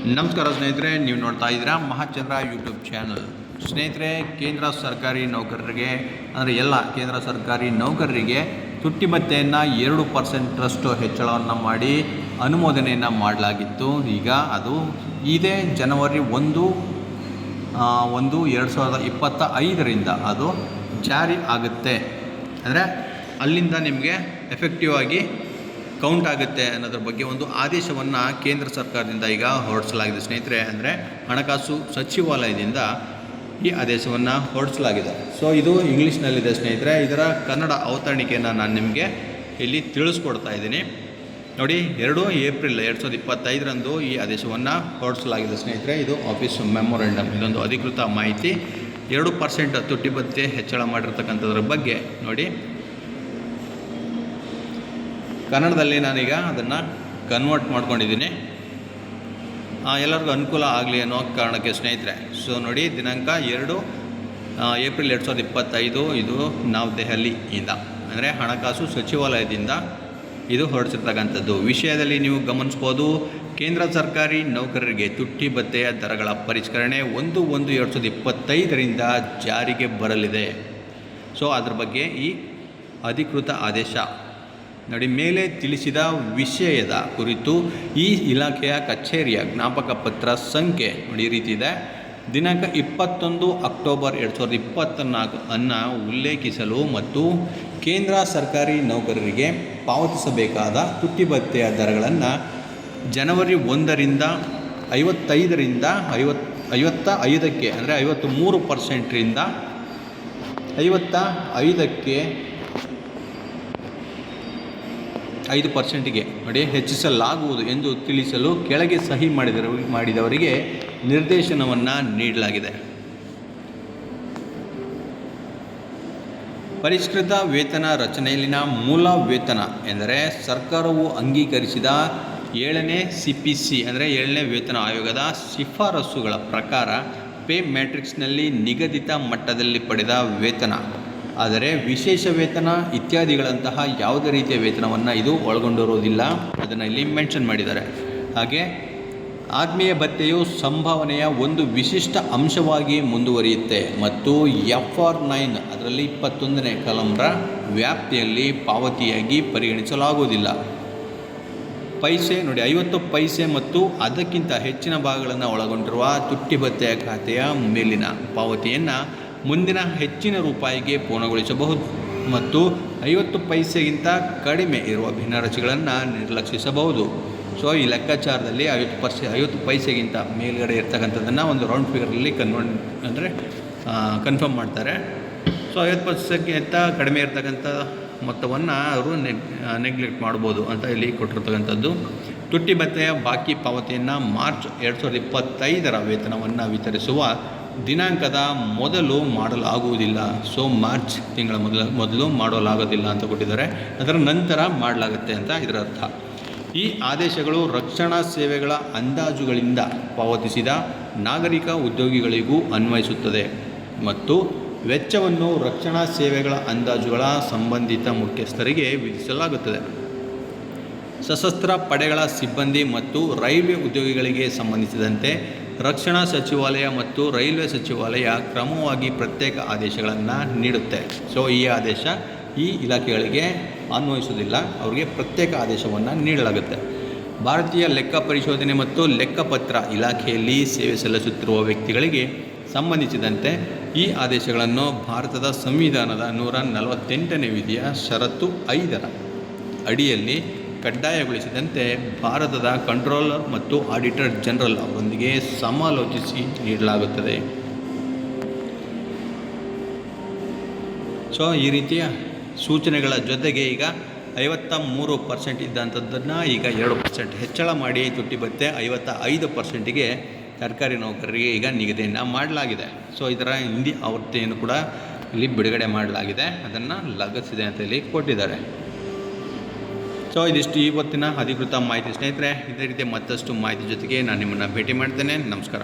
ನಮಸ್ಕಾರ ಸ್ನೇಹಿತರೆ, ನೀವು ನೋಡ್ತಾ ಇದ್ದೀರಾ ಮಹಾಚಂದ್ರ ಯೂಟ್ಯೂಬ್ ಚಾನಲ್ ಸ್ನೇಹಿತರೆ, ಕೇಂದ್ರ ಸರ್ಕಾರಿ ನೌಕರರಿಗೆ, ಅಂದರೆ ಎಲ್ಲ ಕೇಂದ್ರ ಸರ್ಕಾರಿ ನೌಕರರಿಗೆ ತುಟ್ಟಿ ಭತ್ಯೆಯನ್ನು ಎರಡು ಟ್ರಸ್ಟು ಹೆಚ್ಚಳವನ್ನು ಮಾಡಿ ಅನುಮೋದನೆಯನ್ನು ಮಾಡಲಾಗಿತ್ತು. ಈಗ ಅದು ಇದೇ ಜನವರಿ ಒಂದು ಒಂದು ಎರಡು ಸಾವಿರದ ಇಪ್ಪತ್ತ ಐದರಿಂದ ಅದು ಜಾರಿ ಆಗುತ್ತೆ. ಅಂದರೆ ಅಲ್ಲಿಂದ ನಿಮಗೆ ಎಫೆಕ್ಟಿವ್ ಆಗಿ ಕೌಂಟ್ ಆಗುತ್ತೆ ಅನ್ನೋದ್ರ ಬಗ್ಗೆ ಒಂದು ಆದೇಶವನ್ನು ಕೇಂದ್ರ ಸರ್ಕಾರದಿಂದ ಈಗ ಹೊರಡಿಸಲಾಗಿದೆ. ಸ್ನೇಹಿತರೆ, ಅಂದರೆ ಹಣಕಾಸು ಸಚಿವಾಲಯದಿಂದ ಈ ಆದೇಶವನ್ನು ಹೊರಡಿಸಲಾಗಿದೆ. ಸೊ ಇದು ಇಂಗ್ಲೀಷ್ನಲ್ಲಿದೆ ಸ್ನೇಹಿತರೆ. ಇದರ ಕನ್ನಡ ಅವತರಣಿಕೆಯನ್ನು ನಾನು ನಿಮಗೆ ಇಲ್ಲಿ ತಿಳಿಸ್ಕೊಡ್ತಾ ಇದ್ದೀನಿ. ನೋಡಿ, ಎರಡು ಏಪ್ರಿಲ್ ಎರಡು ಸಾವಿರದ ಇಪ್ಪತ್ತೈದರಂದು ಈ ಆದೇಶವನ್ನು ಹೊರಡಿಸಲಾಗಿದೆ ಸ್ನೇಹಿತರೆ. ಇದು ಆಫೀಸ್ ಮೆಮೊರೆಂಡಮ್. ಇದೊಂದು ಅಧಿಕೃತ ಮಾಹಿತಿ. ಎರಡು ಪರ್ಸೆಂಟ್ ತುಟ್ಟಿ ಭತ್ಯೆ ಹೆಚ್ಚಳ ಮಾಡಿರ್ತಕ್ಕಂಥದ್ರ ಬಗ್ಗೆ ನೋಡಿ. ಕನ್ನಡದಲ್ಲಿ ನಾನೀಗ ಅದನ್ನು ಕನ್ವರ್ಟ್ ಮಾಡ್ಕೊಂಡಿದ್ದೀನಿ. ಎಲ್ಲರಿಗೂ ಅನುಕೂಲ ಆಗಲಿ ಅನ್ನೋ ಕಾರಣಕ್ಕೆ ಸ್ನೇಹಿತರೆ. ಸೊ ನೋಡಿ, ದಿನಾಂಕ ಎರಡು ಏಪ್ರಿಲ್ ಎರಡು ಸಾವಿರದ ಇಪ್ಪತ್ತೈದು, ಇದು ನಾವು ದೆಹಲಿಯಿಂದ. ಅಂದರೆ ಹಣಕಾಸು ಸಚಿವಾಲಯದಿಂದ ಇದು ಹೊರಡಿಸಿರ್ತಕ್ಕಂಥದ್ದು. ವಿಷಯದಲ್ಲಿ ನೀವು ಗಮನಿಸ್ಬೋದು, ಕೇಂದ್ರ ಸರ್ಕಾರಿ ನೌಕರರಿಗೆ ತುಟ್ಟಿ ಭತ್ತೆಯ ದರಗಳ ಪರಿಷ್ಕರಣೆ ಒಂದು ಒಂದು ಎರಡು ಸಾವಿರದ ಇಪ್ಪತ್ತೈದರಿಂದ ಜಾರಿಗೆ ಬರಲಿದೆ. ಸೊ ಅದ್ರ ಬಗ್ಗೆ ಈ ಅಧಿಕೃತ ಆದೇಶ ನೋಡಿ ಮೇಲೆ ತಿಳಿಸಿದ ವಿಷಯದ ಕುರಿತು ಈ ಇಲಾಖೆಯ ಕಚೇರಿಯ ಜ್ಞಾಪಕ ಪತ್ರ ಸಂಖ್ಯೆ ನೋಡಿ ಈ ರೀತಿ ಇದೆ. ದಿನಾಂಕ ಇಪ್ಪತ್ತೊಂದು ಅಕ್ಟೋಬರ್ ಎರಡು ಸಾವಿರದ ಇಪ್ಪತ್ತ್ನಾಲ್ಕು ಅನ್ನು ಉಲ್ಲೇಖಿಸಲು ಮತ್ತು ಕೇಂದ್ರ ಸರ್ಕಾರಿ ನೌಕರರಿಗೆ ಪಾವತಿಸಬೇಕಾದ ತುಟ್ಟಿ ಭತ್ಯೆಯ ದರಗಳನ್ನು ಜನವರಿ ಒಂದರಿಂದ ಐವತ್ತೈದರಿಂದ ಐವತ್ತು ಐವತ್ತ ಐದಕ್ಕೆ, ಅಂದರೆ ಐವತ್ತು ಮೂರು ಪರ್ಸೆಂಟ್ರಿಂದ ಐವತ್ತ ಐದಕ್ಕೆ ಐದು ಪರ್ಸೆಂಟಿಗೆ ನೋಡಿ ಹೆಚ್ಚಿಸಲಾಗುವುದು ಎಂದು ತಿಳಿಸಲು ಕೆಳಗೆ ಸಹಿ ಮಾಡಿದರ, ಮಾಡಿದವರಿಗೆ ನಿರ್ದೇಶನವನ್ನು ನೀಡಲಾಗಿದೆ. ಪರಿಷ್ಕೃತ ವೇತನ ರಚನೆಯಲ್ಲಿನ ಮೂಲ ವೇತನ ಎಂದರೆ ಸರ್ಕಾರವು ಅಂಗೀಕರಿಸಿದ ಏಳನೇ ಸಿ ಪಿ ಸಿ ಅಂದರೆ ಏಳನೇ ವೇತನ ಆಯೋಗದ ಶಿಫಾರಸುಗಳ ಪ್ರಕಾರ ಪೇ ಮ್ಯಾಟ್ರಿಕ್ಸ್ನಲ್ಲಿ ನಿಗದಿತ ಮಟ್ಟದಲ್ಲಿ ಪಡೆದ ವೇತನ. ಆದರೆ ವಿಶೇಷ ವೇತನ ಇತ್ಯಾದಿಗಳಂತಹ ಯಾವುದೇ ರೀತಿಯ ವೇತನವನ್ನು ಇದು ಒಳಗೊಂಡಿರುವುದಿಲ್ಲ. ಅದನ್ನು ಇಲ್ಲಿ ಮೆನ್ಷನ್ ಮಾಡಿದ್ದಾರೆ. ಹಾಗೆ ಆತ್ಮೀಯ ಭತ್ಯೆಯು ಸಂಭಾವನೆಯ ಒಂದು ವಿಶಿಷ್ಟ ಅಂಶವಾಗಿ ಮುಂದುವರಿಯುತ್ತೆ. ಮತ್ತು ಎಫ್ ಆರ್ ನೈನ್ ಅದರಲ್ಲಿ ಇಪ್ಪತ್ತೊಂದನೇ ಕಲಂರ ವ್ಯಾಪ್ತಿಯಲ್ಲಿ ಪಾವತಿಯಾಗಿ ಪರಿಗಣಿಸಲಾಗುವುದಿಲ್ಲ. ಪೈಸೆ ನೋಡಿ, ಐವತ್ತು ಪೈಸೆ ಮತ್ತು ಅದಕ್ಕಿಂತ ಹೆಚ್ಚಿನ ಭಾಗಗಳನ್ನು ಒಳಗೊಂಡಿರುವ ತುಟ್ಟಿ ಭತ್ಯೆಯ ಖಾತೆಯ ಮೇಲಿನ ಪಾವತಿಯನ್ನು ಮುಂದಿನ ಹೆಚ್ಚಿನ ರೂಪಾಯಿಗೆ ಪೂರ್ಣಗೊಳಿಸಬಹುದು ಮತ್ತು ಐವತ್ತು ಪೈಸೆಗಿಂತ ಕಡಿಮೆ ಇರುವ ಭಿನ್ನರಾಶಿಗಳನ್ನು ನಿರ್ಲಕ್ಷಿಸಬಹುದು. ಸೊ ಈ ಲೆಕ್ಕಾಚಾರದಲ್ಲಿ ಐವತ್ತು ಪರ್ಸೆ, ಐವತ್ತು ಪೈಸೆಗಿಂತ ಮೇಲ್ಗಡೆ ಇರ್ತಕ್ಕಂಥದ್ದನ್ನು ಒಂದು ರೌಂಡ್ ಫಿಗರಲ್ಲಿ ಕನ್ವರ್ಟ್ ಅಂದರೆ ಕನ್ಫರ್ಮ್ ಮಾಡ್ತಾರೆ. ಸೊ ಐವತ್ತು ಪರ್ಸೆಂಟ್ಗಿಂತ ಕಡಿಮೆ ಇರ್ತಕ್ಕಂಥ ಮೊತ್ತವನ್ನು ಅವರು ನೆಗ್ ನೆಗ್ಲೆಕ್ಟ್ ಮಾಡ್ಬೋದು ಅಂತ ಇಲ್ಲಿ ಕೊಟ್ಟಿರ್ತಕ್ಕಂಥದ್ದು. ತುಟ್ಟಿ ಭತ್ತೆಯ ಬಾಕಿ ಪಾವತಿಯನ್ನು ಮಾರ್ಚ್ ಎರಡು ಸಾವಿರದ ಇಪ್ಪತ್ತೈದರ ವೇತನವನ್ನು ವಿತರಿಸುವ ದಿನಾಂಕದ ಮೊದಲು ಮಾಡಲಾಗುವುದಿಲ್ಲ. ಸೊ, ಮಾರ್ಚ್ ತಿಂಗಳ ಮೊದಲ, ಮೊದಲು ಮಾಡಲಾಗೋದಿಲ್ಲ ಅಂತ ಕೊಟ್ಟಿದ್ದಾರೆ. ಅದರ ನಂತರ ಮಾಡಲಾಗುತ್ತೆ ಅಂತ ಇದರ ಅರ್ಥ. ಈ ಆದೇಶಗಳು ರಕ್ಷಣಾ ಸೇವೆಗಳ ಅಂದಾಜುಗಳಿಂದ ಪಾವತಿಸಿದ ನಾಗರಿಕ ಉದ್ಯೋಗಿಗಳಿಗೂ ಅನ್ವಯಿಸುತ್ತದೆ. ಮತ್ತು ವೆಚ್ಚವನ್ನು ರಕ್ಷಣಾ ಸೇವೆಗಳ ಅಂದಾಜುಗಳ ಸಂಬಂಧಿತ ಮುಖ್ಯಸ್ಥರಿಗೆ ವಿಧಿಸಲಾಗುತ್ತದೆ. ಸಶಸ್ತ್ರ ಪಡೆಗಳ ಸಿಬ್ಬಂದಿ ಮತ್ತು ರೈಲ್ವೆ ಉದ್ಯೋಗಿಗಳಿಗೆ ಸಂಬಂಧಿಸಿದಂತೆ ರಕ್ಷಣಾ ಸಚಿವಾಲಯ ಮತ್ತು ರೈಲ್ವೆ ಸಚಿವಾಲಯ ಕ್ರಮವಾಗಿ ಪ್ರತ್ಯೇಕ ಆದೇಶಗಳನ್ನು ನೀಡುತ್ತೆ. ಸೊ ಈ ಆದೇಶ ಈ ಇಲಾಖೆಗಳಿಗೆ ಅನ್ವಯಿಸುವುದಿಲ್ಲ. ಅವರಿಗೆ ಪ್ರತ್ಯೇಕ ಆದೇಶವನ್ನು ನೀಡಲಾಗುತ್ತೆ. ಭಾರತೀಯ ಲೆಕ್ಕ ಪರಿಶೋಧನೆ ಮತ್ತು ಲೆಕ್ಕಪತ್ರ ಇಲಾಖೆಯಲ್ಲಿ ಸೇವೆ ಸಲ್ಲಿಸುತ್ತಿರುವ ವ್ಯಕ್ತಿಗಳಿಗೆ ಸಂಬಂಧಿಸಿದಂತೆ ಈ ಆದೇಶಗಳನ್ನು ಭಾರತದ ಸಂವಿಧಾನದ ನೂರ ನಲವತ್ತೆಂಟನೇ ವಿಧಿಯ ಷರತ್ತು ಐದರ ಅಡಿಯಲ್ಲಿ ಕಡ್ಡಾಯಗೊಳಿಸಿದಂತೆ ಭಾರತದ ಕಂಟ್ರೋಲರ್ ಮತ್ತು ಆಡಿಟರ್ ಜನರಲ್ ಅವರೊಂದಿಗೆ ಸಮಾಲೋಚಿಸಿ ನೀಡಲಾಗುತ್ತದೆ. ಸೊ, ಈ ರೀತಿಯ ಸೂಚನೆಗಳ ಜೊತೆಗೆ ಈಗ ಐವತ್ತ ಮೂರು ಪರ್ಸೆಂಟ್ ಇದ್ದಂಥದ್ದನ್ನು ಈಗ ಎರಡು ಪರ್ಸೆಂಟ್ ಹೆಚ್ಚಳ ಮಾಡಿ ತುಟ್ಟಿ ಬತ್ತೆ ಐವತ್ತ ಐದು ಪರ್ಸೆಂಟಿಗೆ ಸರ್ಕಾರಿ ನೌಕರರಿಗೆ ಈಗ ನಿಗದಿಯನ್ನು ಮಾಡಲಾಗಿದೆ. ಸೊ, ಇದರ ಹಿಂದಿ ಆವೃತ್ತಿಯನ್ನು ಕೂಡ ಇಲ್ಲಿ ಬಿಡುಗಡೆ ಮಾಡಲಾಗಿದೆ. ಅದನ್ನು ಲಗತ್ತಿದೆ ಅಂತ ಇಲ್ಲಿ ಕೊಟ್ಟಿದ್ದಾರೆ. ಸೊ ಇದಿಷ್ಟು ಇವತ್ತಿನ ಅಧಿಕೃತ ಮಾಹಿತಿ ಸ್ನೇಹಿತರೆ, ಇದೇ ರೀತಿ ಮತ್ತಷ್ಟು ಮಾಹಿತಿ ಜೊತೆಗೆ ನಾನು ನಿಮ್ಮನ್ನು ಭೇಟಿ ಮಾಡ್ತೇನೆ. ನಮಸ್ಕಾರ.